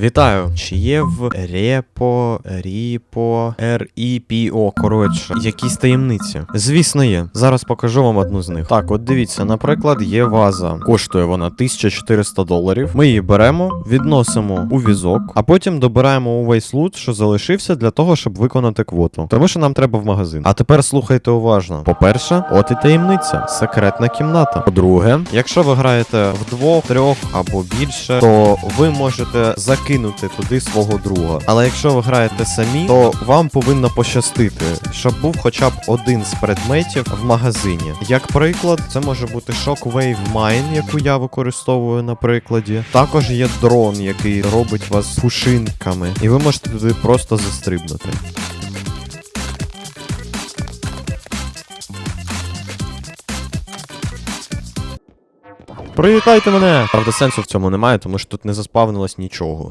Вітаю! Чи є в репо, ріпо, REPO, коротше, якісь таємниці? Звісно, є. Зараз покажу вам одну з них. Так, от дивіться, наприклад, є ваза. Коштує вона 1400 доларів. Ми її беремо, відносимо у візок, а потім добираємо увесь лут, що залишився для того, щоб виконати квоту. Тому що нам треба в магазин. А тепер слухайте уважно. По-перше, от і таємниця, секретна кімната. По-друге, якщо ви граєте вдвох, трьох або більше, то ви можете закинути туди свого друга. Але якщо ви граєте самі, то вам повинно пощастити, щоб був хоча б один з предметів в магазині. Як приклад, це може бути Shockwave Mine, яку я використовую на прикладі. Також є дрон, який робить вас пушинками, і ви можете туди просто застрибнути. Привітайте мене! Правда, сенсу в цьому немає, тому що тут не заспавнилось нічого.